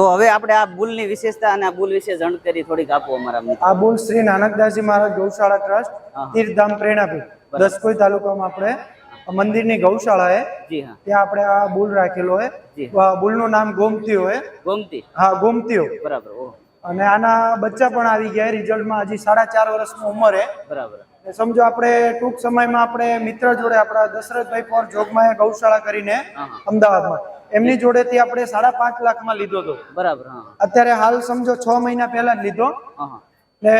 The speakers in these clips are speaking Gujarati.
તો હવે આપણે આ બુલની વિશેષતા અને આ બુલ વિશે જાણકારી થોડીક આપો અમારા આ બુલ શ્રી નાનકદાસજી મહારાજ ગૌશાળા ટ્રસ્ટ તીર્થધામ પ્રેરણાપીઠ દસકોઈ તાલુકામાં આપણે મંદિરની ગૌશાળા એ ત્યાં આપણે આ બુલ રાખેલો હોય. બુલનું નામ ગોમતીઓ હોય. ગોમતી. હા ગોમતીઓ. બરાબર અને આના બચ્ચા પણ આવી ગયા. રિઝલ્ટમાં હજી સાડા ચાર વર્ષની ઉંમર હે બરાબર. સમજો આપણે ટૂંક સમયમાં આપણે મિત્ર જોડે આપણા દશરથભાઈ પોર જોગમાં ગૌશાળા કરીને અમદાવાદમાં. એમની જોડેથી આપણે સાડા પાંચ લાખમાં લીધો હતો. બરાબર અત્યારે હાલ સમજો છ મહિના પહેલા જ લીધો. ને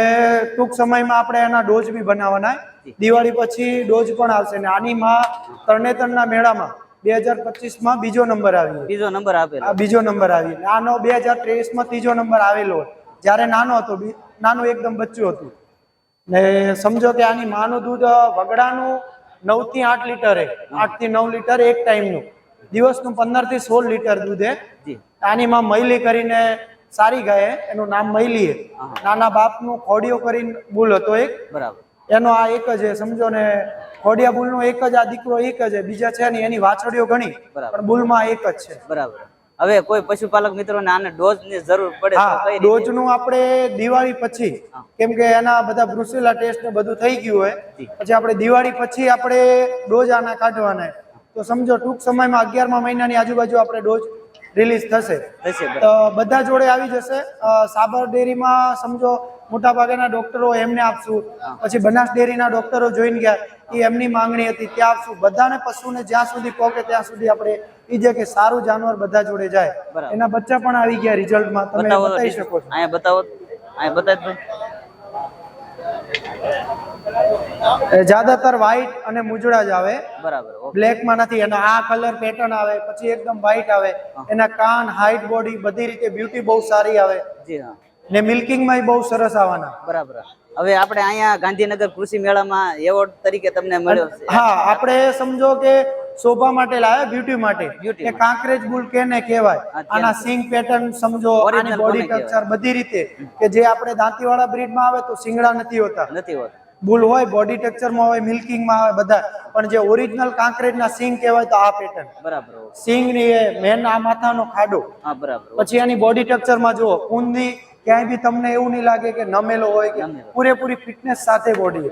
ટૂંક સમયમાં આપણે એના ડોઝ બી બનાવવાના. દિવાળી પછી ડોઝ પણ આવશે ને આની માં તરણેતરના મેળામાં બે હજાર પચીસમાં બીજો નંબર આવ્યો બીજો નંબર આપેલો. બીજો નંબર આવ્યો આનો બે હજાર ત્રેવીસમાં ત્રીજો નંબર આવેલો જ્યારે નાનો હતો નાનું એકદમ બચ્ચું હતું. ને સમજો કે આની માનું દૂધ વગડાનું નવથી આઠ લીટર હે આઠથી નવ લીટર એક ટાઈમનું. દિવસનું પંદરથી સોળ લીટર દૂધ એ. આની માં મૈલી કરીને સારી ગાય એનું નામ મૈલી નાના બાપનું ખોડિયો કરીને બુલ હતો એક. બરાબર. એનો આ એક જ સમજો ને ખોડિયા બુલનો એક જ આ દીકરો એક જ બીજા છે ને એની વાછડીઓ ઘણી. પણ બુલમાં એક જ છે. બરાબર. હવે કોઈ પશુપાલક મિત્રોને આને ડોઝની જરૂર પડે ડોઝનું આપણે દિવાળી પછી કેમ કે એના બધા બ્રુસેલા ટેસ્ટ ને બધું થઈ ગયું હોય પછી આપણે દિવાળી પછી આપણે ડોઝ આના કાઢવાના તો સમજો ટૂંક સમયમાં અગિયારમા મહિનાની આજુબાજુ આપણે ડોઝ રિલીઝ થશે. તો બધા જોડે આવી જશે. સાબર ડેરીમાં સમજો મોટા ભાગના ડોક્ટરો એમને આપશું. પછી બનાસ ડેરીના ડોક્ટરો જોઈને ગયા. એ એમની માંગણી હતી ત્યાં શું બધાને પશુને જ્યાં સુધી પહોંચે ત્યાં સુધી આપણે એ જે કે સારું જાનવર બધા જોડે જાય. એના બચ્ચા પણ આવી ગયા રિઝલ્ટમાં. તમે બતાવી શકો છો. અહીંયા બતાવો. અહીંયા બતાવી જ્યાદાતર વ્હાઈટ અને મુજડા જ આવે. બરાબર બ્લેકમાં નથી. એનો આ કલર પેટર્ન આવે પછી એકદમ વ્હાઈટ આવે. એના કાન હાઈટ બોડી બધી રીતે બ્યુટી બહુ સારી આવે. જી હા. ને મિલ્કિંગમાં બહુ સરસ આવવાના. બરાબર. હવે આપણે અહીંયા ગાંધીનગર કૃષિ મેળામાં એવોર્ડ તરીકે તમને મળ્યો છે. હા આપણે સમજો કે શોભા માટે લાવ્યા બ્યુટી માટે. કે કાંકરેજ બુલ કેને કહેવાય? આના સિંગ પેટર્ન સમજો આની બોડી સ્ટ્રક્ચર બધી રીતે. કે જે આપણે દાંતીવાળા બ્રીડમાં આવે તો સિંગડા નથી હોતા. નથી હોતા. બુલ હોય બોડી ટેક્ચરમાં હોય મિલ્કિંગમાં હોય આવે બધા. પણ જે ઓરિજિનલ કાંકરેજના સિંગ કહેવાય તો આ પેટર્ન બરાબર. સિંગની મેન આ માથાનો ખાડો. હા બરાબર. પછી એની બોડી સ્ટ્રક્ચરમાં જુઓ ઊંધી ક્યાંય બી તમને એવું નહીં લાગે કે નમેલો હોય કે પૂરેપૂરી ફિટનેસ સાથે બોડી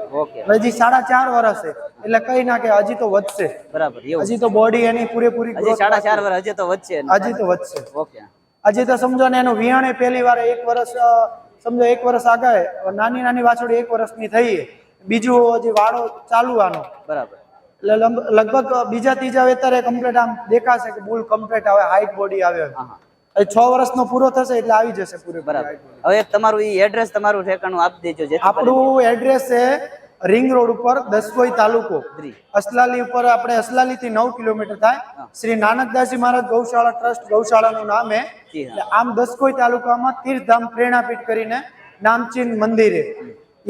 હજી સાડા ચાર વર્ષ છે એટલે કઈ ના કે હજી તો વધશે. બરાબર હજી તો બોડી એની પૂરેપૂરી સાડા ચાર વર્ષ હજી તો વધશે હજી તો વધશે. ઓકે. હજી તો સમજો ને એનું વિયાણે પહેલી વાર એક વર્ષ સમજો એક વર્ષ આગળ નાની નાની વાછડી એક વર્ષની થઈ બીજું હજી વાળો ચાલુ આનો. બરાબર. એટલે લગભગ બીજા ત્રીજા વેતરે કમ્પ્લીટ આમ દેખાશે કે બુલ કમ્પ્લીટ આવે હાઈટ બોડી આવે. છ વર્ષનો પૂરો થશે એટલે આવી જશે પૂરે બરાબર. હવે તમારું એડ્રેસ તમારું ઠેકાણું આપી દેજો આપણું એડ્રેસ છે રિંગ રોડ ઉપર દસકોઈ તાલુકો. અસલાલી ઉપર આપણે અસલાલી થી નવ કિલોમીટર થાય. શ્રી નાનકદાસજી મહારાજ ગૌશાળા ટ્રસ્ટ ગૌશાળાનું નામ હા. આમ દસકોઈ તાલુકામાં તીર્થધામ પ્રેરણાપીઠ કરીને નામચીન મંદિર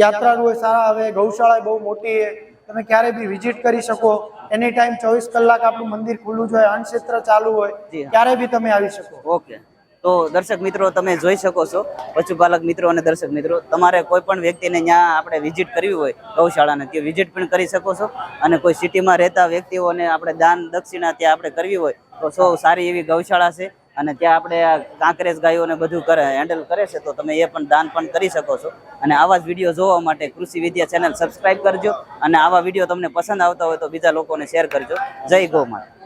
યાત્રાળુઓ સારા આવે ગૌશાળા બહુ મોટી છે તમે ક્યારે બી વિઝિટ કરી શકો. એની ટાઈમ ચોવીસ કલાક આપણું મંદિર ખુલ્લું જ હોય અન્નક્ષેત્ર ચાલુ હોય ક્યારે બી તમે આવી શકો. ઓકે. તો દર્શક મિત્રો તમે જોઈ શકો છો પશુપાલક મિત્રો અને દર્શક મિત્રો તમારે કોઈ પણ વ્યક્તિને ત્યાં આપણે વિઝિટ કરવી હોય ગૌશાળાને ત્યાં વિઝિટ પણ કરી શકો છો. અને કોઈ સિટીમાં રહેતા વ્યક્તિઓને આપણે દાન દક્ષિણા ત્યાં આપણે કરવી હોય તો સૌ સારી એવી ગૌશાળા છે. અને ત્યાં આપણે આ કાંકરેજ ગાયોને બધું કરે હેન્ડલ કરે છે, તો તમે એ પણ દાન પણ કરી શકો છો. અને આવા જ વીડિયો જોવા માટે કૃષિ વિદ્યા ચેનલ સબસ્ક્રાઇબ કરજો અને આવા વીડિયો તમને પસંદ આવતા હોય તો બીજા લોકોને શેર કરજો. જય ગૌ માતા